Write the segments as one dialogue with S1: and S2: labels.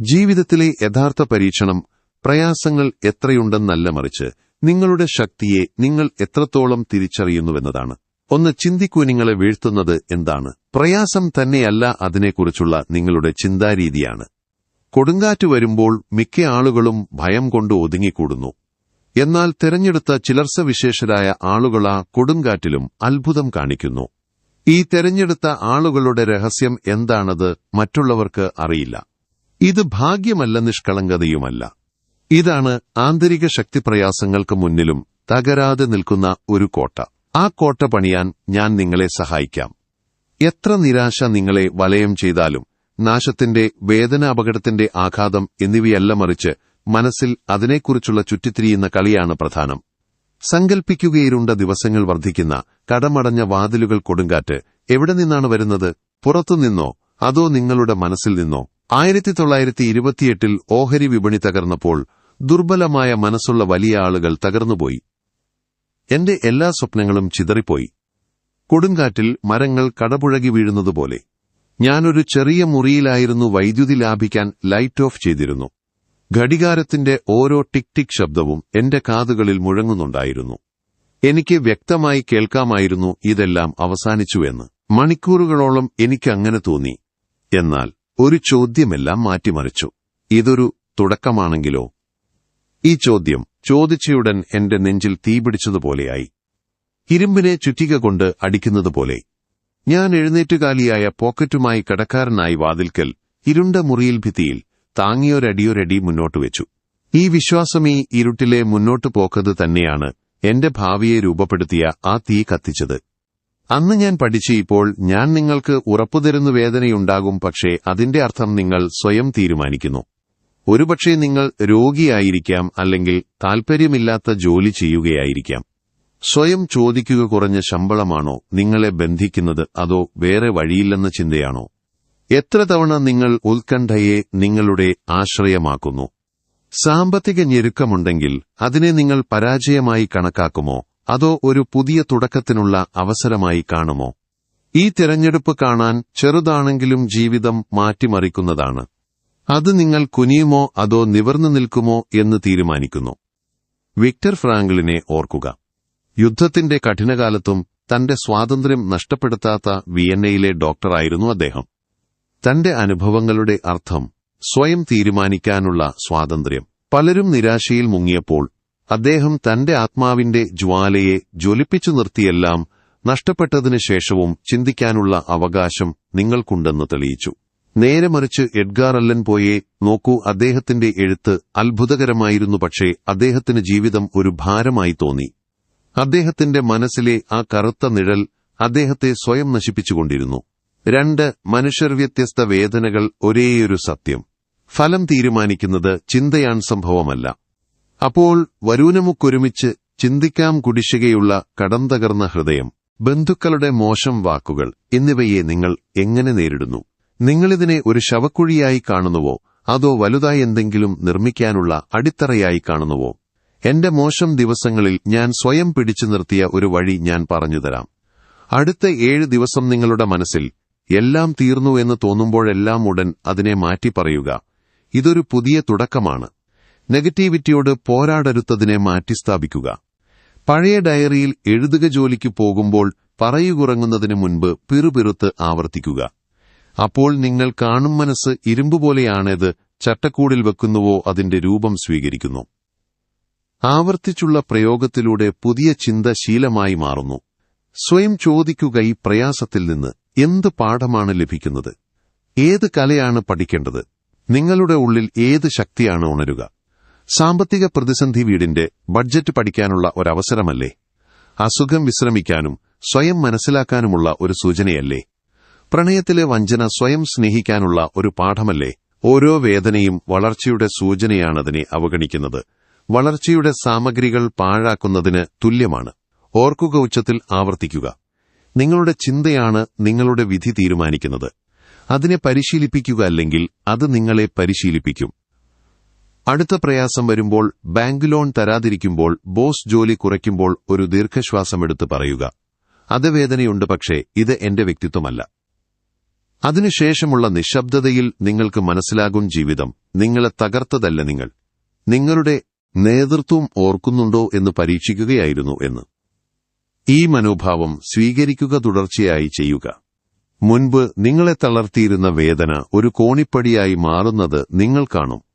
S1: ജീവിതത്തിലെ യഥാർത്ഥ പരീക്ഷണം പ്രയാസങ്ങൾ എത്രയുണ്ടെന്നല്ല മറിച്ച് നിങ്ങളുടെ ശക്തിയെ നിങ്ങൾ എത്രത്തോളം തിരിച്ചറിയുന്നുവെന്നതാണ്. ഒന്ന് ചിന്തിക്കൂ നിങ്ങളെ വീഴ്ത്തുന്നത് എന്താണ്. പ്രയാസം തന്നെയല്ല അതിനെക്കുറിച്ചുള്ള നിങ്ങളുടെ ചിന്താരീതിയാണ്. കൊടുങ്കാറ്റ് വരുമ്പോൾ മിക്ക ആളുകളും ഭയം കൊണ്ട് ഒതുങ്ങിക്കൂടുന്നു. എന്നാൽ തെരഞ്ഞെടുത്ത ചിലർസവിശേഷരായ ആളുകളാ കൊടുങ്കാറ്റിലും അത്ഭുതം കാണിക്കുന്നു. ഈ തെരഞ്ഞെടുത്ത ആളുകളുടെ രഹസ്യം എന്താണത് മറ്റുള്ളവർക്ക് അറിയില്ല. ഇത് ഭാഗ്യമല്ല നിഷ്കളങ്കതയുമല്ല. ഇതാണ് ആന്തരിക ശക്തിപ്രയാസങ്ങൾക്ക് മുന്നിലും തകരാതെ നിൽക്കുന്ന ഒരു കോട്ട. ആ കോട്ട പണിയാൻ ഞാൻ നിങ്ങളെ സഹായിക്കാം. എത്ര നിരാശ നിങ്ങളെ വലയം ചെയ്താലും നാശത്തിന്റെ വേദന അപകടത്തിന്റെ ആഘാതം എന്നിവയല്ല മറിച്ച് മനസ്സിൽ അതിനെക്കുറിച്ചുള്ള ചുറ്റിത്തിരിയുന്ന കളിയാണ് പ്രധാനം. സങ്കൽപ്പിക്കുകയിരുണ്ട ദിവസങ്ങൾ വർദ്ധിക്കുന്ന കടമടഞ്ഞ വാതിലുകൾ കൊടുങ്കാറ്റ് എവിടെ നിന്നാണ് വരുന്നത്? പുറത്തുനിന്നോ? അതോ നിങ്ങളുടെ മനസ്സിൽ നിന്നോ? ആയിരത്തി തൊള്ളായിരത്തി ഇരുപത്തിയെട്ടിൽ ഓഹരി വിപണി തകർന്നപ്പോൾ ദുർബലമായ മനസ്സുള്ള വലിയ ആളുകൾ തകർന്നുപോയി. എന്റെ എല്ലാ സ്വപ്നങ്ങളും ചിതറിപ്പോയി. കൊടുങ്കാറ്റിൽ മരങ്ങൾ കടപുഴകി വീഴുന്നതുപോലെ. ഞാനൊരു ചെറിയ മുറിയിലായിരുന്നു വൈദ്യുതി ലാഭിക്കാൻ ലൈറ്റ് ഓഫ് ചെയ്തിരുന്നു. ഘടികാരത്തിന്റെ ഓരോ ടിക് ടിക് ശബ്ദവും എന്റെ കാതുകളിൽ മുഴങ്ങുന്നുണ്ടായിരുന്നു. എനിക്ക് വ്യക്തമായി കേൾക്കാമായിരുന്നു ഇതെല്ലാം അവസാനിച്ചുവെന്ന്. മണിക്കൂറുകളോളം എനിക്കങ്ങനെ തോന്നി. എന്നാൽ ഒരു ചോദ്യമെല്ലാം മാറ്റിമറിച്ചു. ഇതൊരു തുടക്കമാണെങ്കിലോ? ഈ ചോദ്യം ചോദിച്ചയുടൻ എന്റെ നെഞ്ചിൽ തീപിടിച്ചതുപോലെയായി ഇരുമ്പിനെ ചുറ്റിക കൊണ്ട് അടിക്കുന്നതുപോലെ. ഞാൻ എഴുന്നേറ്റുകാലിയായ പോക്കറ്റുമായി കടക്കാരനായി വാതിൽക്കൽ ഇരുണ്ട മുറിയിൽ ഭിത്തിയിൽ താങ്ങിയൊരടിയൊരടി മുന്നോട്ട് വെച്ചു. ഈ വിശ്വാസമീ ഇരുട്ടിലെ മുന്നോട്ടു പോക്കത് തന്നെയാണ് എന്റെ ഭാവിയെ രൂപപ്പെടുത്തിയ ആ തീ കത്തിച്ചത്. അന്ന് ഞാൻ പഠിച്ചു ഇപ്പോൾ ഞാൻ നിങ്ങൾക്ക് ഉറപ്പുതരുന്ന വേദനയുണ്ടാകും പക്ഷേ അതിന്റെ അർത്ഥം നിങ്ങൾ സ്വയം തീരുമാനിക്കുന്നു. ഒരുപക്ഷെ നിങ്ങൾ രോഗിയായിരിക്കാം അല്ലെങ്കിൽ താൽപര്യമില്ലാത്ത ജോലി ചെയ്യുകയായിരിക്കാം. സ്വയം ചോദിക്കുക കുറഞ്ഞ ശമ്പളമാണോ നിങ്ങളെ ബന്ധിക്കുന്നത് അതോ വേറെ വഴിയില്ലെന്ന ചിന്തയാണോ? എത്ര തവണ നിങ്ങൾ ഉത്കണ്ഠയെ നിങ്ങളുടെ ആശ്രയമാക്കുന്നു? സാമ്പത്തിക ഞെരുക്കമുണ്ടെങ്കിൽ അതിനെ നിങ്ങൾ പരാജയമായി കണക്കാക്കുമോ? അതോ ഒരു പുതിയ തുടക്കത്തിനുള്ള അവസരമായി കാണുമോ? ഈ തിരഞ്ഞെടുപ്പ് കാണാൻ ചെറുതാണെങ്കിലും ജീവിതം മാറ്റിമറിക്കുന്നതാണ്. അത് നിങ്ങൾ കുനിയുമോ അതോ നിവർന്നു നിൽക്കുമോ എന്ന് തീരുമാനിക്കുന്നു. വിക്ടർ ഫ്രാങ്കിളിനെ ഓർക്കുക. യുദ്ധത്തിന്റെ കഠിനകാലത്തും തന്റെ സ്വാതന്ത്ര്യം നഷ്ടപ്പെടുത്താത്ത വിയന്നയിലെ ഡോക്ടറായിരുന്നു അദ്ദേഹം. തന്റെ അനുഭവങ്ങളുടെ അർത്ഥം സ്വയം തീരുമാനിക്കാനുള്ള സ്വാതന്ത്ര്യം. പലരും നിരാശയിൽ മുങ്ങിയപ്പോൾ അദ്ദേഹം തന്റെ ആത്മാവിന്റെ ജ്വാലയെ ജ്വലിപ്പിച്ചു നിർത്തിയെല്ലാം നഷ്ടപ്പെട്ടതിനു ശേഷവും ചിന്തിക്കാനുള്ള അവകാശം നിങ്ങൾക്കുണ്ടെന്ന് തെളിയിച്ചു. നേരെ മറിച്ച് എഡ്ഗാർ അല്ലൻ പോയെ നോക്കൂ അദ്ദേഹത്തിന്റെ എഴുത്ത് അത്ഭുതകരമായിരുന്നു പക്ഷേ അദ്ദേഹത്തിന് ജീവിതം ഒരു ഭാരമായി തോന്നി. അദ്ദേഹത്തിന്റെ മനസ്സിലെ ആ കറുത്ത നിഴൽ അദ്ദേഹത്തെ സ്വയം നശിപ്പിച്ചുകൊണ്ടിരുന്നു. രണ്ട് മനുഷ്യർ വ്യത്യസ്ത വേദനകൾ ഒരേയൊരു സത്യം. ഫലം തീരുമാനിക്കുന്നത് ചിന്തയാൻ സംഭവമല്ല. അപ്പോൾ വരൂനമുക്കൊരുമിച്ച് ചിന്തിക്കാം കുടിശ്ശികയുള്ള കടം തകർന്ന ഹൃദയം. ബന്ധുക്കളുടെ മോശം വാക്കുകൾ എന്നിവയെ നിങ്ങൾ എങ്ങനെ നേരിടുന്നു? നിങ്ങളിതിനെ ഒരു ശവക്കുഴിയായി കാണുന്നുവോ? അതോ വലുതായി എന്തെങ്കിലും നിർമ്മിക്കാനുള്ള അടിത്തറയായി കാണുന്നുവോ? എന്റെ മോശം ദിവസങ്ങളിൽ ഞാൻ സ്വയം പിടിച്ചു നിർത്തിയ ഒരു വഴി ഞാൻ പറഞ്ഞുതരാം. അടുത്ത ഏഴ് ദിവസം നിങ്ങളുടെ മനസ്സിൽ എല്ലാം തീർന്നു എന്ന് തോന്നുമ്പോഴെല്ലാം ഉടൻ അതിനെ മാറ്റി പറയുക ഇതൊരു പുതിയ തുടക്കമാണ്. നെഗറ്റീവിറ്റിയോട് പോരാടരുത്തതിനെ മാറ്റിസ്ഥാപിക്കുക. പഴയ ഡയറിയിൽ എഴുതുക ജോലിക്ക് പോകുമ്പോൾ പറയുകുറങ്ങുന്നതിന് മുൻപ് പിറുപിറുത്ത് ആവർത്തിക്കുക. അപ്പോൾ നിങ്ങൾ കാണും മനസ്സ് ഇരുമ്പുപോലെയാണേത് ചട്ടക്കൂടിൽ വെക്കുന്നുവോ അതിന്റെ രൂപം സ്വീകരിക്കുന്നു. ആവർത്തിച്ചുള്ള പ്രയോഗത്തിലൂടെ പുതിയ ചിന്ത ശീലമായി മാറുന്നു. സ്വയം ചോദിക്കുക ഈ പ്രയാസത്തിൽ നിന്ന് എന്ത് പാഠമാണ് ലഭിക്കുന്നത്? ഏത് കലയാണ് പഠിക്കേണ്ടത്? നിങ്ങളുടെ ഉള്ളിൽ ഏത് ശക്തിയാണ് ഉണരുക? സാമ്പത്തിക പ്രതിസന്ധി വീടിന്റെ ബഡ്ജറ്റ് പഠിക്കാനുള്ള ഒരവസരമല്ലേ? അസുഖം വിശ്രമിക്കാനും സ്വയം മനസ്സിലാക്കാനുമുള്ള ഒരു സൂചനയല്ലേ? പ്രണയത്തിലെ വഞ്ചന സ്വയം സ്നേഹിക്കാനുള്ള ഒരു പാഠമല്ലേ? ഓരോ വേദനയും വളർച്ചയുടെ സൂചനയാണതിനെ അവഗണിക്കുന്നത്. വളർച്ചയുടെ സാമഗ്രികൾ പാഴാക്കുന്നതിന് തുല്യമാണ്. ഓർക്കുക ഉച്ചത്തിൽ ആവർത്തിക്കുക. നിങ്ങളുടെ ചിന്തയാണ് നിങ്ങളുടെ വിധി തീരുമാനിക്കുന്നത്. അതിനെ പരിശീലിപ്പിക്കുക അല്ലെങ്കിൽ അത് നിങ്ങളെ പരിശീലിപ്പിക്കും. അടുത്ത പ്രയാസം വരുമ്പോൾ ബാങ്ക് ലോൺ തരാതിരിക്കുമ്പോൾ ബോസ് ജോലി കുറയ്ക്കുമ്പോൾ ഒരു ദീർഘശ്വാസമെടുത്ത് പറയുക. അത് വേദനയുണ്ട് പക്ഷേ ഇത് എന്റെ വ്യക്തിത്വമല്ല. അതിനുശേഷമുള്ള നിശബ്ദതയിൽ നിങ്ങൾക്ക് മനസ്സിലാകും ജീവിതം. നിങ്ങളെ തകർത്തതല്ല നിങ്ങൾ. നിങ്ങളുടെ നേതൃത്വം ഓർക്കുന്നുണ്ടോ എന്ന് പരീക്ഷിക്കുകയായിരുന്നു എന്ന്. ഈ മനോഭാവം സ്വീകരിക്കുക തുടർച്ചയായി ചെയ്യുക. മുൻപ് നിങ്ങളെ തളർത്തിയിരുന്ന വേദന ഒരു കോണിപ്പടിയായി മാറുന്നത് നിങ്ങൾ കാണും.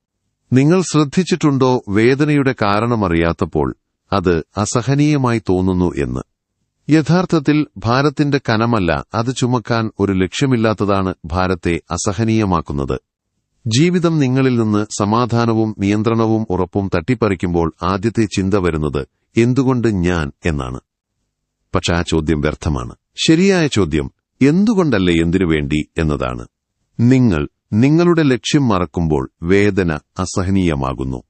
S1: നിങ്ങൾ ശ്രദ്ധിച്ചിട്ടുണ്ടോ വേദനയുടെ കാരണമറിയാത്തപ്പോൾ അത് അസഹനീയമായി തോന്നുന്നു എന്ന്? യഥാർത്ഥത്തിൽ ഭാരത്തിന്റെ കനമല്ല അത് ചുമക്കാൻ ഒരു ലക്ഷ്യമില്ലാത്തതാണ് ഭാരത്തെ അസഹനീയമാക്കുന്നത്. ജീവിതം നിങ്ങളിൽ നിന്ന് സമാധാനവും നിയന്ത്രണവും ഉറപ്പും തട്ടിപ്പറിക്കുമ്പോൾ ആദ്യത്തെ ചിന്ത വരുന്നത് എന്തുകൊണ്ട് ഞാൻ എന്നാണ്. പക്ഷെ ആ ചോദ്യം വ്യർത്ഥമാണ്. ശരിയായ ചോദ്യം എന്തുകൊണ്ടല്ലേ എന്തിനു വേണ്ടി എന്നതാണ്. നിങ്ങൾ നിങ്ങളുടെ ലക്ഷ്യം മറക്കുമ്പോൾ വേദന അസഹനീയമാകുന്നു.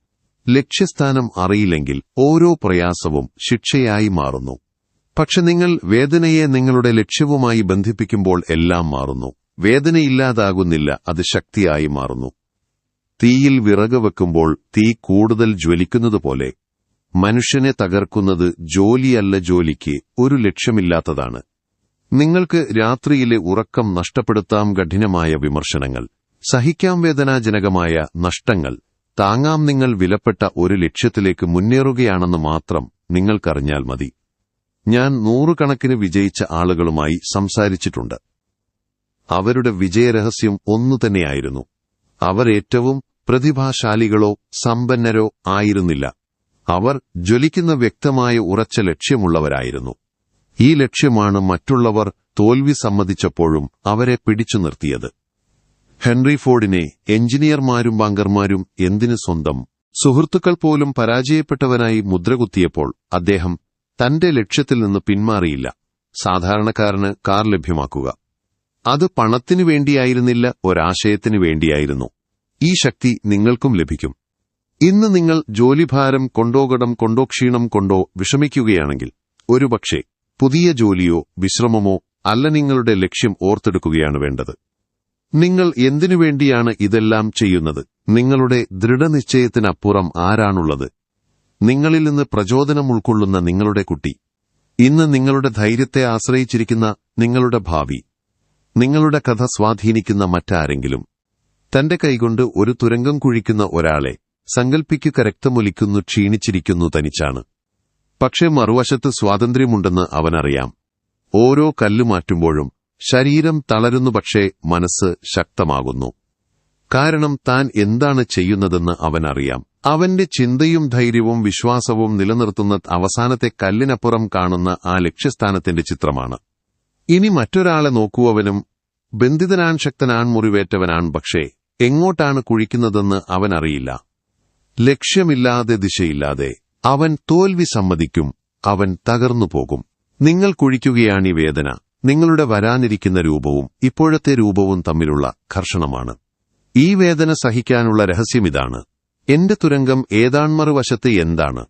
S1: ലക്ഷ്യസ്ഥാനം അറിയില്ലെങ്കിൽ ഓരോ പ്രയാസവും ശിക്ഷയായി മാറുന്നു. പക്ഷെ നിങ്ങൾ വേദനയെ നിങ്ങളുടെ ലക്ഷ്യവുമായി ബന്ധിപ്പിക്കുമ്പോൾ എല്ലാം മാറുന്നു. വേദനയില്ലാതാകുന്നില്ല അത് ശക്തിയായി മാറുന്നു. തീയിൽ വിറക് വെക്കുമ്പോൾ തീ കൂടുതൽ ജ്വലിക്കുന്നതുപോലെ. മനുഷ്യനെ തകർക്കുന്നത് ജോലിയല്ല ജോലിക്ക് ഒരു ലക്ഷ്യമില്ലാത്തതാണ്. നിങ്ങൾക്ക് രാത്രിയിലെ ഉറക്കം നഷ്ടപ്പെടുത്താം കഠിനമായ വിമർശനങ്ങൾ സഹിക്കാം വേദനാജനകമായ നഷ്ടങ്ങൾ. താങ്ങാം നിങ്ങൾ വിലപ്പെട്ട ഒരു ലക്ഷ്യത്തിലേക്ക് മുന്നേറുകയാണെന്ന് മാത്രം നിങ്ങൾക്കറിഞ്ഞാൽ മതി. ഞാൻ നൂറുകണക്കിന് വിജയിച്ച ആളുകളുമായി സംസാരിച്ചിട്ടുണ്ട്. അവരുടെ വിജയരഹസ്യം ഒന്നു തന്നെയായിരുന്നു. അവരേറ്റവും പ്രതിഭാശാലികളോ സമ്പന്നരോ ആയിരുന്നില്ല. അവർ ജ്വലിക്കുന്ന വ്യക്തമായ ഉറച്ച ലക്ഷ്യമുള്ളവരായിരുന്നു. ഈ ലക്ഷ്യമാണ് മറ്റുള്ളവർ തോൽവി സമ്മതിച്ചപ്പോഴും അവരെ പിടിച്ചു നിർത്തിയത്. ഹെൻറി ഫോർഡിനെ എഞ്ചിനീയർമാരും ബാങ്കർമാരും എന്തിനു സ്വന്തം? സുഹൃത്തുക്കൾ പോലും പരാജയപ്പെട്ടവനായി മുദ്രകുത്തിയപ്പോൾ അദ്ദേഹം തന്റെ ലക്ഷ്യത്തിൽ നിന്ന് പിന്മാറിയില്ല. സാധാരണക്കാരന് കാർ ലഭ്യമാക്കുക. അത് പണത്തിനു വേണ്ടിയായിരുന്നില്ല ഒരാശയത്തിനു വേണ്ടിയായിരുന്നു. ഈ ശക്തി നിങ്ങൾക്കും ലഭിക്കും. ഇന്ന് നിങ്ങൾ ജോലിഭാരം കൊണ്ടോ കടം കൊണ്ടോ ക്ഷീണം കൊണ്ടോ വിഷമിക്കുകയാണെങ്കിൽ ഒരുപക്ഷെ പുതിയ ജോലിയോ വിശ്രമമോ അല്ല നിങ്ങളുടെ ലക്ഷ്യം ഓർത്തെടുക്കുകയാണ് വേണ്ടത്. നിങ്ങൾ എന്തിനു വേണ്ടിയാണ് ഇതെല്ലാം ചെയ്യുന്നത്? നിങ്ങളുടെ ദൃഢനിശ്ചയത്തിനപ്പുറം ആരാണുള്ളത്? നിങ്ങളിൽ നിന്ന് പ്രചോദനം ഉൾക്കൊള്ളുന്ന നിങ്ങളുടെ കുട്ടി. ഇന്ന് നിങ്ങളുടെ ധൈര്യത്തെ ആശ്രയിച്ചിരിക്കുന്ന നിങ്ങളുടെ ഭാവി. നിങ്ങളുടെ കഥ സ്വാധീനിക്കുന്ന മറ്റാരെങ്കിലും. തന്റെ കൈകൊണ്ട് ഒരു തുരങ്കം കുഴിക്കുന്ന ഒരാളെ സങ്കൽപ്പിക്കു കരക്തമൊലിക്കുന്നു ക്ഷീണിച്ചിരിക്കുന്നു തനിച്ചാണ്. പക്ഷേ മറുവശത്ത് സ്വാതന്ത്ര്യമുണ്ടെന്ന് അവനറിയാം. ഓരോ കല്ല് മാറ്റുമ്പോഴും ശരീരം തളരുന്നു പക്ഷേ മനസ്സ് ശക്തമാകുന്നു. കാരണം താൻ എന്താണ് ചെയ്യുന്നതെന്ന് അവനറിയാം. അവന്റെ ചിന്തയും ധൈര്യവും വിശ്വാസവും നിലനിർത്തുന്ന അവസാനത്തെ കല്ലിനപ്പുറം കാണുന്ന ആ ലക്ഷ്യസ്ഥാനത്തിന്റെ ചിത്രമാണ്. ഇനി മറ്റൊരാളെ നോക്കുവവനും ബന്ധിതനാൻ ശക്തനാൻ മുറിവേറ്റവനാൻ പക്ഷേ എങ്ങോട്ടാണ് കുഴിക്കുന്നതെന്ന് അവനറിയില്ല. ലക്ഷ്യമില്ലാതെ ദിശയില്ലാതെ അവൻ തോൽവി സമ്മതിക്കും അവൻ തകർന്നു പോകും. നിങ്ങൾ ഈ വേദന. നിങ്ങളുടെ വരാനിരിക്കുന്ന രൂപവും ഇപ്പോഴത്തെ രൂപവും തമ്മിലുള്ള ഘർഷണമാണ്. ഈ വേദന സഹിക്കാനുള്ള രഹസ്യമിതാണ് എന്റെ തുരങ്കം ഏതാൺമറുവശത്ത് എന്താണ്?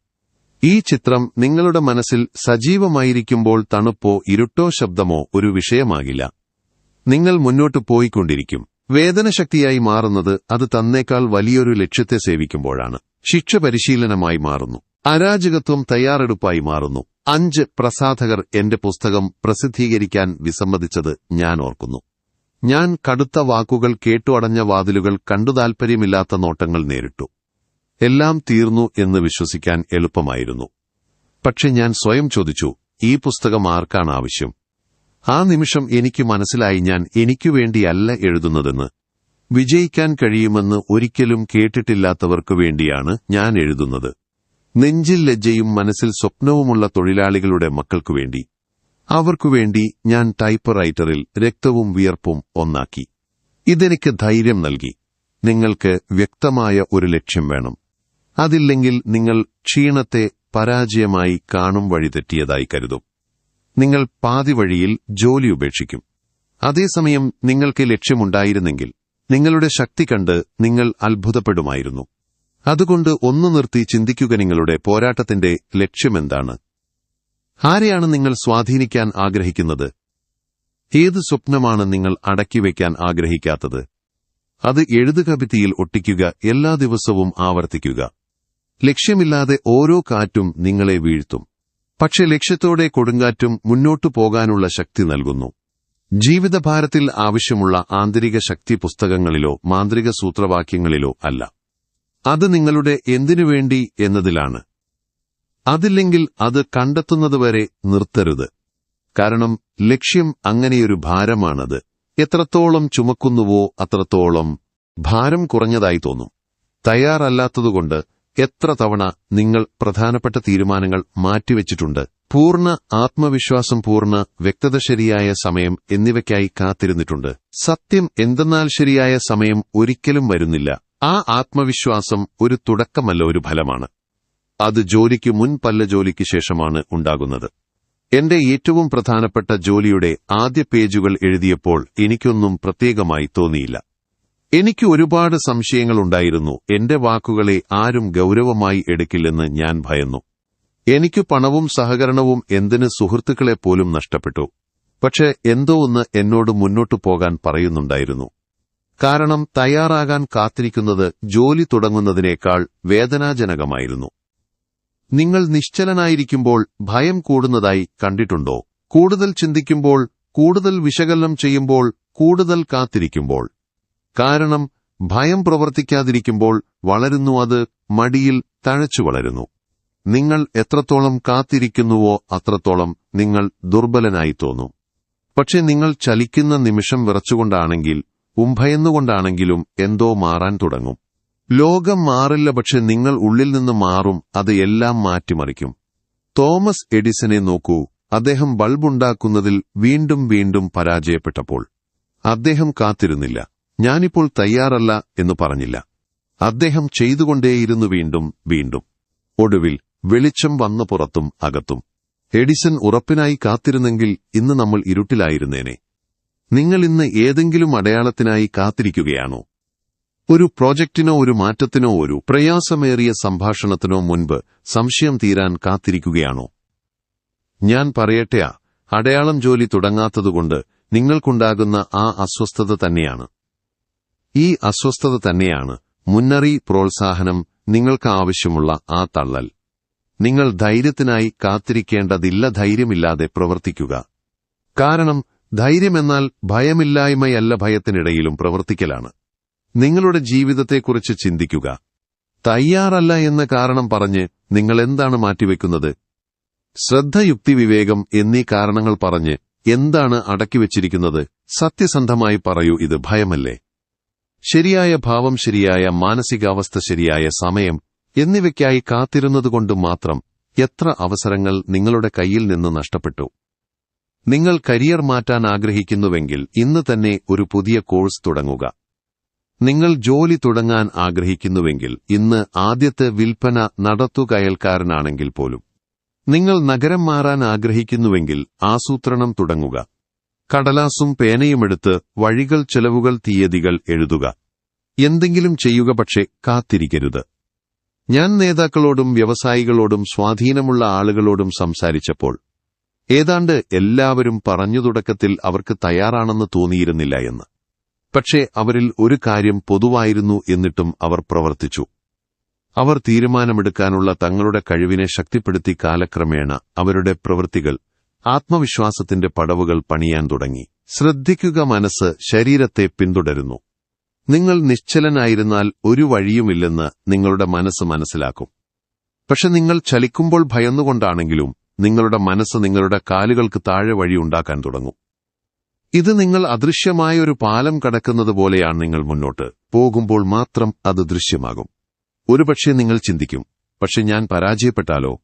S1: ഈ ചിത്രം നിങ്ങളുടെ മനസ്സിൽ സജീവമായിരിക്കുമ്പോൾ തണുപ്പോ ഇരുട്ടോ ശബ്ദമോ ഒരു വിഷയമാകില്ല. നിങ്ങൾ മുന്നോട്ട് പോയിക്കൊണ്ടിരിക്കും. വേദനശക്തിയായി മാറുന്നത് അത് തന്നേക്കാൾ വലിയൊരു ലക്ഷ്യത്തെ സേവിക്കുമ്പോഴാണ്. ശിക്ഷ പരിശീലനമായി മാറുന്നു. അരാജകത്വം തയ്യാറെടുപ്പായി മാറുന്നു. അഞ്ച് പ്രസാധകർ എന്റെ പുസ്തകം പ്രസിദ്ധീകരിക്കാൻ വിസമ്മതിച്ചത് ഞാൻ ഓർക്കുന്നു. ഞാൻ കടുത്ത വാക്കുകൾ കേട്ടു അടഞ്ഞ വാതിലുകൾ കണ്ടു താൽപ്പര്യമില്ലാത്ത നോട്ടങ്ങൾ നേരിട്ടു. എല്ലാം തീർന്നു എന്ന് വിശ്വസിക്കാൻ എളുപ്പമായിരുന്നു. പക്ഷെ ഞാൻ സ്വയം ചോദിച്ചു ഈ പുസ്തകം ആർക്കാണ് ആവശ്യം? ആ നിമിഷം എനിക്ക് മനസ്സിലായി ഞാൻ എനിക്കു വേണ്ടിയല്ല എഴുതുന്നതെന്ന്. വിജയിക്കാൻ കഴിയുമെന്ന് ഒരിക്കലും കേട്ടിട്ടില്ലാത്തവർക്കു വേണ്ടിയാണ് ഞാൻ എഴുതുന്നത്. നെഞ്ചിൽ ലജ്ജയും മനസ്സിൽ സ്വപ്നവുമുള്ള തൊഴിലാളികളുടെ മക്കൾക്കു വേണ്ടി. അവർക്കുവേണ്ടി ഞാൻ ടൈപ്പ് റൈറ്ററിൽ രക്തവും വിയർപ്പും ഒന്നാക്കി. ഇതെനിക്ക് ധൈര്യം നൽകി. നിങ്ങൾക്ക് വ്യക്തമായ ഒരു ലക്ഷ്യം വേണം. അതില്ലെങ്കിൽ നിങ്ങൾ ക്ഷീണത്തെ പരാജയമായി കാണും വഴി തെറ്റിയതായി കരുതും. നിങ്ങൾ പാതി വഴിയിൽ ജോലി ഉപേക്ഷിക്കും. അതേസമയം നിങ്ങൾക്ക് ലക്ഷ്യമുണ്ടായിരുന്നെങ്കിൽ നിങ്ങളുടെ ശക്തി കണ്ട് നിങ്ങൾ അത്ഭുതപ്പെടുമായിരുന്നു. അതുകൊണ്ട് ഒന്നു നിർത്തി ചിന്തിക്കുക നിങ്ങളുടെ പോരാട്ടത്തിന്റെ ലക്ഷ്യമെന്താണ്. ആരെയാണ് നിങ്ങൾ സ്വാധീനിക്കാൻ ആഗ്രഹിക്കുന്നത്? ഏത് സ്വപ്നമാണ് നിങ്ങൾ അടക്കിവെക്കാൻ ആഗ്രഹിക്കാത്തത്? അത് എഴുതുക ഭിത്തിയിൽ ഒട്ടിക്കുക എല്ലാ ദിവസവും ആവർത്തിക്കുക. ലക്ഷ്യമില്ലാതെ ഓരോ കാറ്റും നിങ്ങളെ വീഴ്ത്തും. പക്ഷെ ലക്ഷ്യത്തോടെ കൊടുങ്കാറ്റും മുന്നോട്ടു പോകാനുള്ള ശക്തി നൽകുന്നു. ജീവിതഭാരത്തിൽ ആവശ്യമുള്ള ആന്തരിക ശക്തി പുസ്തകങ്ങളിലോ മാന്ത്രിക സൂത്രവാക്യങ്ങളിലോ അല്ല. അത് നിങ്ങളുടെ എന്തിനുവേണ്ടി എന്നതിലാണ്. അതില്ലെങ്കിൽ അത് കണ്ടെത്തുന്നതുവരെ നിർത്തരുത്. കാരണം ലക്ഷ്യം അങ്ങനെയൊരു ഭാരമാണത്. എത്രത്തോളം ചുമക്കുന്നുവോ അത്രത്തോളം ഭാരം കുറഞ്ഞതായി തോന്നും. തയ്യാറല്ലാത്തതുകൊണ്ട് എത്ര തവണ നിങ്ങൾ പ്രധാനപ്പെട്ട തീരുമാനങ്ങൾ മാറ്റിവെച്ചിട്ടുണ്ട്. പൂർണ ആത്മവിശ്വാസം പൂർണ വ്യക്തത ശരിയായ സമയം എന്നിവയ്ക്കായി കാത്തിരുന്നിട്ടുണ്ട്. സത്യം എന്തെന്നാൽ ശരിയായ സമയം ഒരിക്കലും വരുന്നില്ല. ആ ആത്മവിശ്വാസം ഒരു തുടക്കമല്ല ഒരു ഫലമാണ്. അത് ജോലിക്ക് മുൻപല്ല ജോലിക്ക് ശേഷമാണ് ഉണ്ടാകുന്നത്. എന്റെ ഏറ്റവും പ്രധാനപ്പെട്ട ജോലിയുടെ ആദ്യ പേജുകൾ എഴുതിയപ്പോൾ എനിക്കൊന്നും പ്രത്യേകമായി തോന്നിയില്ല. എനിക്ക് ഒരുപാട് സംശയങ്ങളുണ്ടായിരുന്നു എന്റെ വാക്കുകളെ ആരും ഗൌരവമായി എടുക്കില്ലെന്ന് ഞാൻ ഭയന്നു. എനിക്ക് പണവും സഹകരണവും എന്തിന് സുഹൃത്തുക്കളെപ്പോലും നഷ്ടപ്പെട്ടു. പക്ഷെ എന്തോ ഒന്ന് എന്നോട് മുന്നോട്ടു പോകാൻ പറയുന്നുണ്ടായിരുന്നു. കാരണം തയ്യാറാകാൻ കാത്തിരിക്കുന്നത് ജോലി തുടങ്ങുന്നതിനേക്കാൾ വേദനാജനകമായിരുന്നു. നിങ്ങൾ നിശ്ചലനായിരിക്കുമ്പോൾ ഭയം കൂടുന്നതായി കണ്ടിട്ടുണ്ടോ? കൂടുതൽ ചിന്തിക്കുമ്പോൾ കൂടുതൽ വിശകലനം ചെയ്യുമ്പോൾ കൂടുതൽ കാത്തിരിക്കുമ്പോൾ. കാരണം ഭയം പ്രവർത്തിക്കാതിരിക്കുമ്പോൾ വളരുന്നു അത് മടിയിൽ തഴച്ചു വളരുന്നു. നിങ്ങൾ എത്രത്തോളം കാത്തിരിക്കുന്നുവോ അത്രത്തോളം നിങ്ങൾ ദുർബലനായി തോന്നും. പക്ഷെ നിങ്ങൾ ചലിക്കുന്ന നിമിഷം വിറച്ചുകൊണ്ടാണെങ്കിൽ ഉംഭയന്നുകൊണ്ടാണെങ്കിലും എന്തോ മാറാൻ തുടങ്ങും. ലോകം മാറില്ല പക്ഷെ നിങ്ങൾ ഉള്ളിൽ നിന്ന് മാറും അത് എല്ലാം മാറ്റിമറിക്കും. തോമസ് എഡിസനെ നോക്കൂ അദ്ദേഹം ബൾബുണ്ടാക്കുന്നതിൽ വീണ്ടും വീണ്ടും പരാജയപ്പെട്ടപ്പോൾ. അദ്ദേഹം കാത്തിരുന്നില്ല ഞാനിപ്പോൾ തയ്യാറല്ല എന്ന് പറഞ്ഞില്ല. അദ്ദേഹം ചെയ്തുകൊണ്ടേയിരുന്നു വീണ്ടും വീണ്ടും. ഒടുവിൽ വെളിച്ചം വന്ന പുറത്തും അകത്തും. എഡിസൺ ഉറപ്പിനായി കാത്തിരുന്നെങ്കിൽ ഇന്ന് നമ്മൾ ഇരുട്ടിലായിരുന്നേനെ. നിങ്ങൾ ഇന്ന് ഏതെങ്കിലും അടയാളത്തിനായി കാത്തിരിക്കുകയാണോ? ഒരു പ്രോജക്റ്റിനോ ഒരു മാറ്റത്തിനോ ഒരു പ്രയാസമേറിയ സംഭാഷണത്തിനോ മുൻപ് സംശയം തീരാൻ കാത്തിരിക്കുകയാണോ? ഞാൻ പറയട്ടെ അടയാളം ജോലി തുടങ്ങാത്തതുകൊണ്ട് നിങ്ങൾക്കുണ്ടാകുന്ന ആ അസ്വസ്ഥത തന്നെയാണ്. ഈ അസ്വസ്ഥത തന്നെയാണ് മുന്നറി പ്രോത്സാഹനം നിങ്ങൾക്ക് ആവശ്യമുള്ള ആ തള്ളൽ. നിങ്ങൾ ധൈര്യത്തിനായി കാത്തിരിക്കേണ്ടതില്ല ധൈര്യമില്ലാതെ പ്രവർത്തിക്കുക. കാരണം ധൈര്യമെന്നാൽ ഭയമില്ലായ്മയല്ല ഭയത്തിനിടയിലും പ്രവർത്തിക്കലാണ്. നിങ്ങളുടെ ജീവിതത്തെക്കുറിച്ച് ചിന്തിക്കുക. തയ്യാറല്ല എന്ന കാരണം പറഞ്ഞ് നിങ്ങൾ എന്താണ് മാറ്റിവെക്കുന്നത്? ശ്രദ്ധ യുക്തിവിവേകം എന്നീ കാരണങ്ങൾ പറഞ്ഞ് എന്താണ് അടക്കിവെച്ചിരിക്കുന്നത്? സത്യസന്ധമായി പറയൂ ഇത് ഭയമല്ലേ? ശരിയായ ഭാവം ശരിയായ മാനസികാവസ്ഥ ശരിയായ സമയം എന്നിവയ്ക്കായി കാത്തിരുന്നതുകൊണ്ട് മാത്രം എത്ര അവസരങ്ങൾ നിങ്ങളുടെ കയ്യിൽ നിന്ന് നഷ്ടപ്പെട്ടു. നിങ്ങൾ കരിയർ മാറ്റാൻ ആഗ്രഹിക്കുന്നുവെങ്കിൽ ഇന്ന് തന്നെ ഒരു പുതിയ കോഴ്സ് തുടങ്ങുക. നിങ്ങൾ ജോലി തുടങ്ങാൻ ആഗ്രഹിക്കുന്നുവെങ്കിൽ ഇന്ന് ആദ്യത്തെ വിൽപ്പന നടത്തുകയൽക്കാരനാണെങ്കിൽ പോലും. നിങ്ങൾ നഗരം മാറാൻ ആഗ്രഹിക്കുന്നുവെങ്കിൽ ആസൂത്രണം തുടങ്ങുക. കടലാസും പേനയുമെടുത്ത് വഴികൾ ചെലവുകൾ തീയതികൾ എഴുതുക. എന്തെങ്കിലും ചെയ്യുക പക്ഷേ കാത്തിരിക്കരുത്. ഞാൻ നേതാക്കളോടും വ്യവസായികളോടും സ്വാധീനമുള്ള ആളുകളോടും സംസാരിച്ചപ്പോൾ ഏതാണ്ട് എല്ലാവരും പറഞ്ഞു തുടക്കത്തിൽ അവർക്ക് തയ്യാറാണെന്ന് തോന്നിയിരുന്നില്ല എന്ന്. പക്ഷേ അവരിൽ ഒരു കാര്യം പൊതുവായിരുന്നു എന്നിട്ടും അവർ പ്രവർത്തിച്ചു. അവർ തീരുമാനമെടുക്കാനുള്ള തങ്ങളുടെ കഴിവിനെ ശക്തിപ്പെടുത്തി കാലക്രമേണ അവരുടെ പ്രവൃത്തികൾ ആത്മവിശ്വാസത്തിന്റെ പടവുകൾ പണിയാൻ തുടങ്ങി. ശ്രദ്ധിക്കുക മനസ്സ് ശരീരത്തെ പിന്തുടരുന്നു. നിങ്ങൾ നിശ്ചലനായിരുന്നാൽ ഒരു വഴിയുമില്ലെന്ന് നിങ്ങളുടെ മനസ്സ് മനസ്സിലാക്കും. പക്ഷെ നിങ്ങൾ ചലിക്കുമ്പോൾ ഭയന്നുകൊണ്ടാണെങ്കിലും നിങ്ങളുടെ മനസ്സ് നിങ്ങളുടെ കാലുകൾക്ക് താഴെ വഴി ഉണ്ടാക്കാൻ തുടങ്ങും. ഇത് നിങ്ങൾ അദൃശ്യമായ ഒരു പാലം കടക്കുന്നത് പോലെയാണ് നിങ്ങൾ മുന്നോട്ട് പോകുമ്പോൾ മാത്രം അത് ദൃശ്യമാകും. ഒരുപക്ഷെ നിങ്ങൾ ചിന്തിക്കും പക്ഷെ ഞാൻ പരാജയപ്പെട്ടാലോ?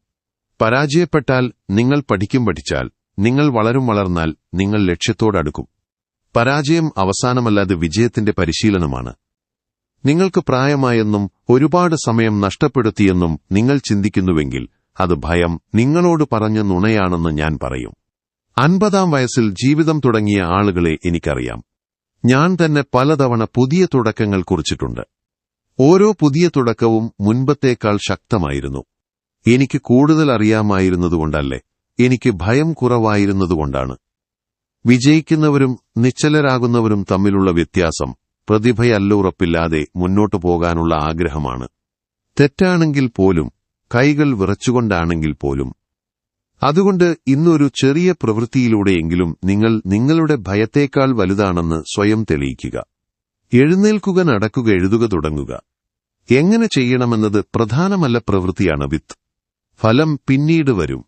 S1: പരാജയപ്പെട്ടാൽ നിങ്ങൾ പഠിക്കും പഠിച്ചാൽ നിങ്ങൾ വളരും വളർന്നാൽ നിങ്ങൾ ലക്ഷ്യത്തോടടുക്കും പരാജയം അവസാനമല്ലാതെ വിജയത്തിന്റെ പരിശീലനമാണ്. നിങ്ങൾക്ക് പ്രായമായെന്നും ഒരുപാട് സമയം നഷ്ടപ്പെടുത്തിയെന്നും നിങ്ങൾ ചിന്തിക്കുന്നുവെങ്കിൽ അത് ഭയം നിങ്ങളോട് പറഞ്ഞ നുണയാണെന്ന് ഞാൻ പറയും. അൻപതാം വയസ്സിൽ ജീവിതം തുടങ്ങിയ ആളുകളെ എനിക്കറിയാം. ഞാൻ തന്നെ പലതവണ പുതിയ തുടക്കങ്ങൾ കുറിച്ചിട്ടുണ്ട്. ഓരോ പുതിയ തുടക്കവും മുൻപത്തേക്കാൾ ശക്തമായിരുന്നു. എനിക്ക് കൂടുതൽ അറിയാമായിരുന്നതുകൊണ്ടല്ലേ എനിക്ക് ഭയം കുറവായിരുന്നതുകൊണ്ടാണ്. വിജയിക്കുന്നവരും നിശ്ചലരാകുന്നവരും തമ്മിലുള്ള വ്യത്യാസം പ്രതിഭയല്ല ഉറപ്പില്ലാതെ മുന്നോട്ടു പോകാനുള്ള ആഗ്രഹമാണ്. തെറ്റാണെങ്കിൽ പോലും കൈകൾ വിറച്ചുകൊണ്ടാണെങ്കിൽ പോലും. അതുകൊണ്ട് ഇന്നൊരു ചെറിയ പ്രവൃത്തിയിലൂടെയെങ്കിലും നിങ്ങൾ നിങ്ങളുടെ ഭയത്തേക്കാൾ വലുതാണെന്ന് സ്വയം തെളിയിക്കുക. എഴുന്നേൽക്കുക നടക്കുക എഴുതുക തുടങ്ങുക. എങ്ങനെ ചെയ്യണമെന്നത് പ്രധാനമല്ല പ്രവൃത്തിയാണ് വിത്ത്. ഫലം പിന്നീട് വരും.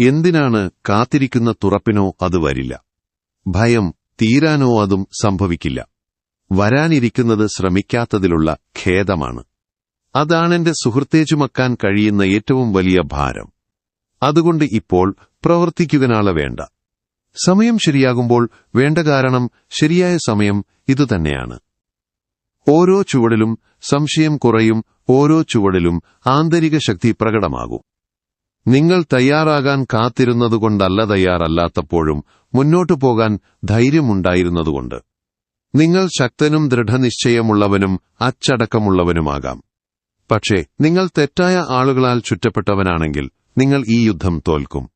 S1: എന്തിനാണ് കാത്തിരിക്കുന്ന തുറപ്പിനോ അത് വരില്ല. ഭയം തീരാനോ അതും സംഭവിക്കില്ല. വരാനിരിക്കുന്നത് ശ്രമിക്കാത്തതിലുള്ള ഖേദമാണ്. അതാണെന്റെ സുഹൃത്തെ ചുമക്കാൻ കഴിയുന്ന ഏറ്റവും വലിയ ഭാരം. അതുകൊണ്ട് ഇപ്പോൾ പ്രവർത്തിക്കുകനാളെ വേണ്ട. സമയം ശരിയാകുമ്പോൾ വേണ്ട കാരണം ശരിയായ സമയം ഇതുതന്നെയാണ് ഓരോ ചുവടിലും സംശയം കുറയും ഓരോ ചുവടിലും ആന്തരിക ശക്തി പ്രകടമാകും. നിങ്ങൾ തയ്യാറാകാൻ കാത്തിരുന്നതുകൊണ്ടല്ല തയ്യാറല്ലാത്തപ്പോഴും മുന്നോട്ടു പോകാൻ ധൈര്യമുണ്ടായിരുന്നതുകൊണ്ട്. നിങ്ങൾ ശക്തനും ദൃഢനിശ്ചയമുള്ളവനും അച്ചടക്കമുള്ളവനുമാകാം. പക്ഷേ നിങ്ങൾ തെറ്റായ ആളുകളാൽ ചുറ്റപ്പെട്ടവനാണെങ്കിൽ നിങ്ങൾ ഈ യുദ്ധം തോൽക്കും.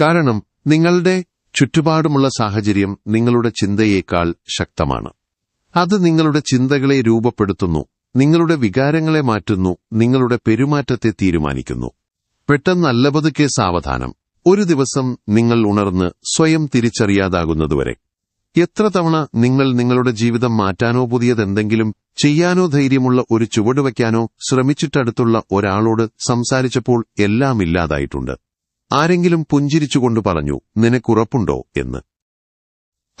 S1: കാരണം നിങ്ങളുടെ ചുറ്റുപാടുമുള്ള സാഹചര്യം നിങ്ങളുടെ ചിന്തയേക്കാൾ ശക്തമാണ്. അത് നിങ്ങളുടെ ചിന്തകളെ രൂപപ്പെടുത്തുന്നു നിങ്ങളുടെ വികാരങ്ങളെ മാറ്റുന്നു നിങ്ങളുടെ പെരുമാറ്റത്തെ തീരുമാനിക്കുന്നു. പെട്ടെന്നല്ലപതുക്കെ സാവധാനം. ഒരു ദിവസം നിങ്ങൾ ഉണർന്ന് സ്വയം തിരിച്ചറിയാതാകുന്നതുവരെ. എത്ര തവണ നിങ്ങൾ നിങ്ങളുടെ ജീവിതം മാറ്റാനോ പുതിയതെന്തെങ്കിലും ചെയ്യാനോ ധൈര്യമുള്ള ഒരു ചുവട് ചുവടുവയ്ക്കാനോ ശ്രമിച്ചിട്ടടുത്തുള്ള ഒരാളോട് സംസാരിച്ചപ്പോൾ എല്ലാം ഇല്ലാതായിട്ടുണ്ട്. ആരെങ്കിലും പുഞ്ചിരിച്ചുകൊണ്ട് പറഞ്ഞു നിനക്കുറപ്പുണ്ടോ? എന്ന്.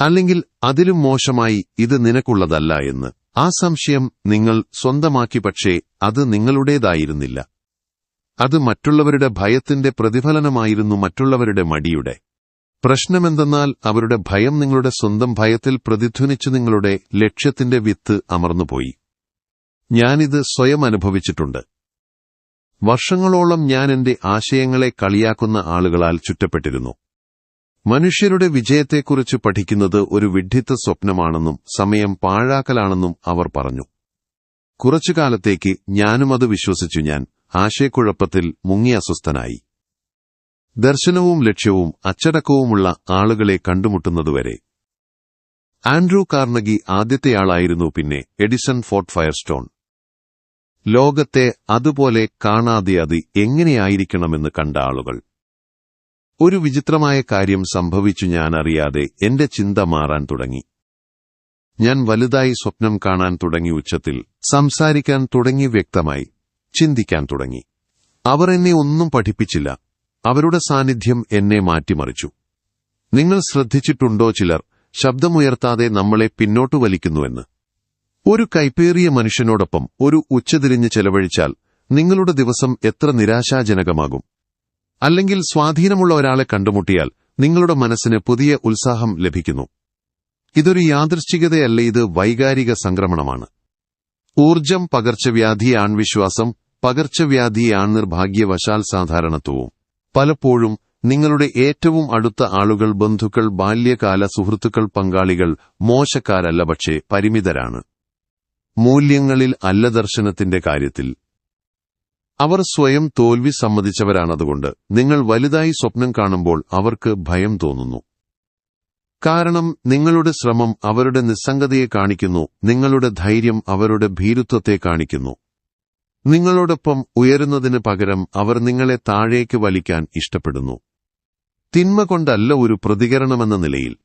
S1: അല്ലെങ്കിൽ അതിലും മോശമായി ഇത് നിനക്കുള്ളതല്ല എന്ന്. ആ സംശയം നിങ്ങൾ സ്വന്തമാക്കി പക്ഷേ അത് നിങ്ങളുടേതായിരുന്നില്ല. അത് മറ്റുള്ളവരുടെ ഭയത്തിന്റെ പ്രതിഫലനമായിരുന്നു മറ്റുള്ളവരുടെ മടിയുടെ. പ്രശ്നമെന്തെന്നാൽ അവരുടെ ഭയം നിങ്ങളുടെ സ്വന്തം ഭയത്തിൽ പ്രതിധ്വനിച്ച് നിങ്ങളുടെ ലക്ഷ്യത്തിന്റെ വിത്ത് അമർന്നുപോയി. ഞാനിത് സ്വയം അനുഭവിച്ചിട്ടുണ്ട്. വർഷങ്ങളോളം ഞാൻ എന്റെ ആശയങ്ങളെ കളിയാക്കുന്ന ആളുകളാൽ ചുറ്റപ്പെട്ടിരുന്നു. മനുഷ്യരുടെ വിജയത്തെക്കുറിച്ച് പഠിക്കുന്നത് ഒരു വിഡ്ഢിത്ത സ്വപ്നമാണെന്നും സമയം പാഴാക്കലാണെന്നും അവർ പറഞ്ഞു. കുറച്ചു കാലത്തേക്ക് ഞാനും അത് വിശ്വസിച്ചു ഞാൻ. ആശയക്കുഴപ്പത്തിൽ മുങ്ങി അസ്വസ്ഥനായി ദർശനവും ലക്ഷ്യവും അച്ചടക്കവുമുള്ള ആളുകളെ കണ്ടുമുട്ടുന്നതുവരെ. ആൻഡ്രൂ കാർണഗി ആദ്യത്തെയാളായിരുന്നു പിന്നെ എഡിസൺ ഫോർട്ട് ഫയർസ്റ്റോൺ. ലോകത്തെ അതുപോലെ കാണാതെ അത് എങ്ങനെയായിരിക്കണമെന്ന് കണ്ട ആളുകൾ. ഒരു വിചിത്രമായ കാര്യം സംഭവിച്ചു ഞാൻ അറിയാതെ എന്റെ ചിന്ത മാറാൻ തുടങ്ങി. ഞാൻ വലുതായി സ്വപ്നം കാണാൻ തുടങ്ങി ഉച്ചത്തിൽ സംസാരിക്കാൻ തുടങ്ങി വ്യക്തമായി ചിന്തിക്കാൻ തുടങ്ങി. അവർ എന്നെ ഒന്നും പഠിപ്പിച്ചില്ല. അവരുടെ സാന്നിധ്യം എന്നെ മാറ്റിമറിച്ചു. നിങ്ങൾ ശ്രദ്ധിച്ചിട്ടുണ്ടോ ചിലർ ശബ്ദമുയർത്താതെ നമ്മളെ പിന്നോട്ടു വലിക്കുന്നുവെന്ന്. ഒരു കൈപ്പേറിയ മനുഷ്യനോടൊപ്പം ഒരു ഉച്ചതിരിഞ്ഞ് ചെലവഴിച്ചാൽ നിങ്ങളുടെ ദിവസം എത്ര നിരാശാജനകമാകും. അല്ലെങ്കിൽ സ്വാധീനമുള്ള ഒരാളെ കണ്ടുമുട്ടിയാൽ നിങ്ങളുടെ മനസ്സിന് പുതിയ ഉത്സാഹം ലഭിക്കുന്നു. ഇതൊരു യാദൃശ്ചികതയല്ല ഇത് വൈകാരിക സംക്രമണമാണ്. ഊർജം പകർച്ചവ്യാധി ആൺവിശ്വാസം പകർച്ചവ്യാധി ആൺനിർഭാഗ്യവശാൽ സാധാരണത്വവും. പലപ്പോഴും നിങ്ങളുടെ ഏറ്റവും അടുത്ത ആളുകൾ ബന്ധുക്കൾ ബാല്യകാല സുഹൃത്തുക്കൾ പങ്കാളികൾ മോശക്കാരല്ല പക്ഷേ പരിമിതരാണ്. മൂല്യങ്ങളിൽ അല്ല ദർശനത്തിന്റെ കാര്യത്തിൽ. അവർ സ്വയം തോൽവി സമ്മതിച്ചവരാണതുകൊണ്ട് നിങ്ങൾ വലുതായി സ്വപ്നം കാണുമ്പോൾ അവർക്ക് ഭയം തോന്നുന്നു. കാരണം നിങ്ങളുടെ ശ്രമം അവരുടെ നിസ്സംഗതയെ കാണിക്കുന്നു നിങ്ങളുടെ ധൈര്യം അവരുടെ ഭീരുത്വത്തെ കാണിക്കുന്നു. നിങ്ങളോടൊപ്പം ഉയരുന്നതിന് പകരം അവർ നിങ്ങളെ താഴേക്ക് വലിക്കാൻ ഇഷ്ടപ്പെടുന്നു. തിന്മ കൊണ്ടല്ല ഒരു പ്രതികരണമെന്ന നിലയിൽ.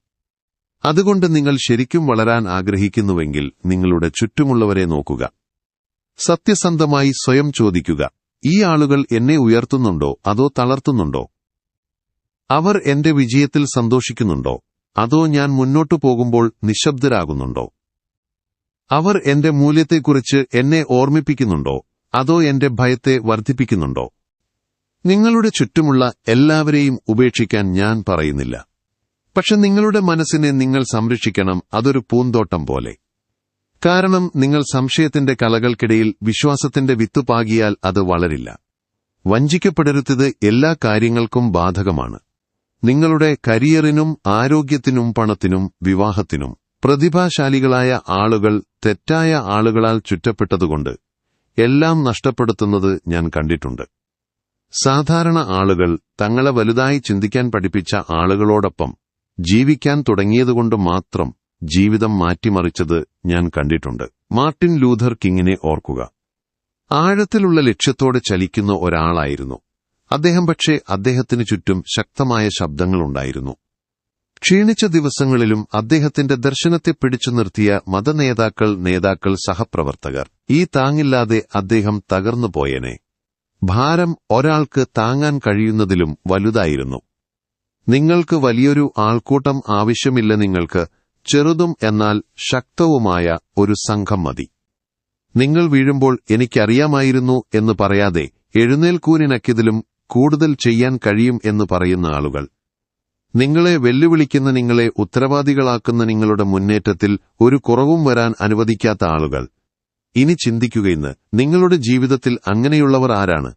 S1: അതുകൊണ്ട് നിങ്ങൾ ശരിക്കും വളരാൻ ആഗ്രഹിക്കുന്നുവെങ്കിൽ നിങ്ങളുടെ ചുറ്റുമുള്ളവരെ നോക്കുക. സത്യസന്ധമായി സ്വയം ചോദിക്കുക ഈ ആളുകൾ എന്നെ ഉയർത്തുന്നുണ്ടോ? അതോ തളർത്തുന്നുണ്ടോ? അവർ എന്റെ വിജയത്തിൽ സന്തോഷിക്കുന്നുണ്ടോ? അതോ ഞാൻ മുന്നോട്ടു പോകുമ്പോൾ നിശബ്ദരാകുന്നുണ്ടോ? അവർ എന്റെ മൂല്യത്തെക്കുറിച്ച് എന്നെ ഓർമ്മിപ്പിക്കുന്നുണ്ടോ? അതോ എന്റെ ഭയത്തെ വർദ്ധിപ്പിക്കുന്നുണ്ടോ? നിങ്ങളുടെ ചുറ്റുമുള്ള എല്ലാവരെയും ഉപേക്ഷിക്കാൻ ഞാൻ പറയുന്നില്ല. പക്ഷെ നിങ്ങളുടെ മനസ്സിനെ നിങ്ങൾ സംരക്ഷിക്കണം അതൊരു പൂന്തോട്ടം പോലെ. കാരണം നിങ്ങൾ സംശയത്തിന്റെ കലകൾക്കിടയിൽ വിശ്വാസത്തിന്റെ വിത്ത് പാകിയാൽ അത് വളരില്ല. വഞ്ചിക്കപ്പെടരുത്തത് എല്ലാ കാര്യങ്ങൾക്കും ബാധകമാണ്. നിങ്ങളുടെ കരിയറിനും ആരോഗ്യത്തിനും പണത്തിനും വിവാഹത്തിനും പ്രതിഭാശാലികളായ ആളുകൾ തെറ്റായ ആളുകളാൽ ചുറ്റപ്പെട്ടതുകൊണ്ട് എല്ലാം നഷ്ടപ്പെടുത്തുന്നത് ഞാൻ കണ്ടിട്ടുണ്ട്. സാധാരണ ആളുകൾ തങ്ങളെ വലുതായി ചിന്തിക്കാൻ പഠിപ്പിച്ച ആളുകളോടൊപ്പം ജീവിക്കാൻ തുടങ്ങിയതുകൊണ്ട് മാത്രം ജീവിതം മാറ്റിമറിച്ചത് ഞാൻ കണ്ടിട്ടുണ്ട്. മാർട്ടിൻ ലൂഥർ കിങ്ങിനെ ഓർക്കുക. ആഴത്തിലുള്ള ലക്ഷ്യത്തോടെ ചലിക്കുന്ന ഒരാളായിരുന്നു. അദ്ദേഹം പക്ഷേ അദ്ദേഹത്തിനു ചുറ്റും ശക്തമായ ശബ്ദങ്ങളുണ്ടായിരുന്നു ക്ഷീണിച്ച ദിവസങ്ങളിലും അദ്ദേഹത്തിന്റെ ദർശനത്തെ പിടിച്ചു നിർത്തിയ മതനേതാക്കൾ നേതാക്കൾ സഹപ്രവർത്തകർ ഈ താങ്ങില്ലാതെ അദ്ദേഹം തകർന്നു പോയേനെ. ഭാരം ഒരാൾക്ക് താങ്ങാൻ കഴിയുന്നതിലും വലുതായിരുന്നു. നിങ്ങൾക്ക് വലിയൊരു ആൾക്കൂട്ടം ആവശ്യമില്ല നിങ്ങൾക്ക് ചെറുതും എന്നാൽ ശക്തവുമായ ഒരു സംഘം മതി. നിങ്ങൾ വീഴുമ്പോൾ എനിക്കറിയാമായിരുന്നു എന്ന് പറയാതെ എഴുന്നേൽക്കൂനിനക്കിതിലും കൂടുതൽ ചെയ്യാൻ കഴിയും എന്ന് പറയുന്ന ആളുകൾ. നിങ്ങളെ വെല്ലുവിളിക്കുന്ന നിങ്ങളെ ഉത്തരവാദികളാക്കുന്ന നിങ്ങളുടെ മുന്നേറ്റത്തിൽ ഒരു കുറവും വരാൻ അനുവദിക്കാത്ത ആളുകൾ. ഇനി ചിന്തിക്കുകയെന്ന് നിങ്ങളുടെ ജീവിതത്തിൽ അങ്ങനെയുള്ളവർ ആരാണ്?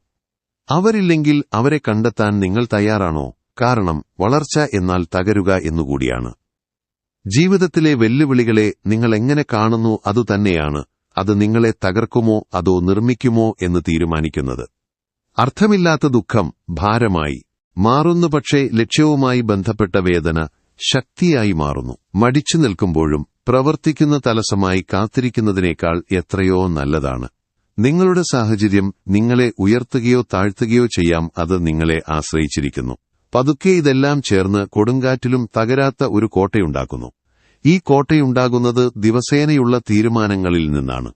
S1: അവരില്ലെങ്കിൽ അവരെ കണ്ടെത്താൻ നിങ്ങൾ തയ്യാറാണോ? കാരണം വളർച്ച എന്നാൽ തകരുക എന്നുകൂടിയാണ്. ജീവിതത്തിലെ വെല്ലുവിളികളെ നിങ്ങൾ എങ്ങനെ കാണുന്നു അതുതന്നെയാണ് അത് നിങ്ങളെ തകർക്കുമോ അതോ നിർമ്മിക്കുമോ എന്ന് തീരുമാനിക്കുന്നത്. അർത്ഥമില്ലാത്ത ദുഃഖം ഭാരമായി. മാറുന്നു പക്ഷേ ലക്ഷ്യവുമായി ബന്ധപ്പെട്ട വേദന ശക്തിയായി മാറുന്നു. മടിച്ചു നിൽക്കുമ്പോഴും പ്രവർത്തിക്കുന്ന തലസമായി കാത്തിരിക്കുന്നതിനേക്കാൾ എത്രയോ നല്ലതാണ്. നിങ്ങളുടെ സാഹചര്യം നിങ്ങളെ ഉയർത്തുകയോ താഴ്ത്തുകയോ ചെയ്യാം അത് നിങ്ങളെ ആശ്രയിച്ചിരിക്കുന്നു. പതുക്കെ ഇതെല്ലാം ചേർന്ന് കൊടുങ്കാറ്റിലും തകരാത്ത ഒരു കോട്ടയുണ്ടാക്കുന്നു. ഈ കോട്ടയുണ്ടാകുന്നത് ദിവസേനയുള്ള തീരുമാനങ്ങളിൽ നിന്നാണ്.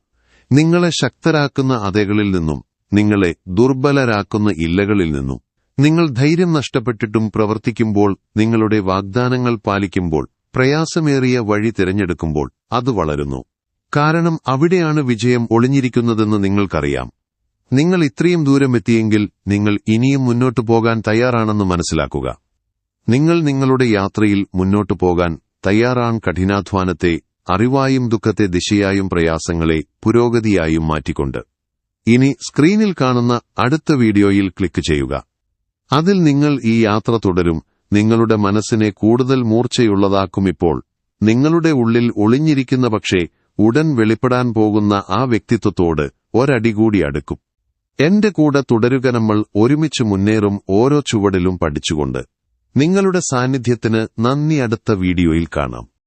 S1: നിങ്ങളെ ശക്തരാക്കുന്ന അതകളിൽ നിന്നും നിങ്ങളെ ദുർബലരാക്കുന്ന ഇല്ലകളിൽ നിന്നും നിങ്ങൾ ധൈര്യം നഷ്ടപ്പെട്ടിട്ടും പ്രവർത്തിക്കുമ്പോൾ നിങ്ങളുടെ വാഗ്ദാനങ്ങൾ പാലിക്കുമ്പോൾ പ്രയാസമേറിയ വഴി തിരഞ്ഞെടുക്കുമ്പോൾ അത് വളരുന്നു. കാരണം അവിടെയാണ് വിജയം ഒളിഞ്ഞിരിക്കുന്നതെന്ന് നിങ്ങൾക്കറിയാം. നിങ്ങൾ ഇത്രയും ദൂരം എത്തിയെങ്കിൽ നിങ്ങൾ ഇനിയും മുന്നോട്ടു പോകാൻ തയ്യാറാണെന്ന് മനസ്സിലാക്കുക. നിങ്ങൾ നിങ്ങളുടെ യാത്രയിൽ മുന്നോട്ടു പോകാൻ തയ്യാറാൻ കഠിനാധ്വാനത്തെ അറിവായും ദുഃഖത്തെ ദിശയായും പ്രയാസങ്ങളെ പുരോഗതിയായും മാറ്റിക്കൊണ്ട്. ഇനി സ്ക്രീനിൽ കാണുന്ന അടുത്ത വീഡിയോയിൽ ക്ലിക്ക് ചെയ്യുക. അതിൽ നിങ്ങൾ ഈ യാത്ര തുടരും. നിങ്ങളുടെ മനസ്സിനെ കൂടുതൽ മൂർച്ചയുള്ളതാക്കും ഇപ്പോൾ. നിങ്ങളുടെ ഉള്ളിൽ ഒളിഞ്ഞിരിക്കുന്ന പക്ഷേ ഉടൻ വെളിപ്പെടാൻ പോകുന്ന ആ വ്യക്തിത്വത്തോട് ഒരടി കൂടി അടുക്കും. എന്റെ കൂടെ തുടരുക നമ്മൾ ഒരുമിച്ച് മുന്നേറും ഓരോ ചുവടിലും പഠിച്ചുകൊണ്ട്. നിങ്ങളുടെ സാന്നിധ്യത്തിന് നന്ദി അടുത്ത വീഡിയോയിൽ കാണാം.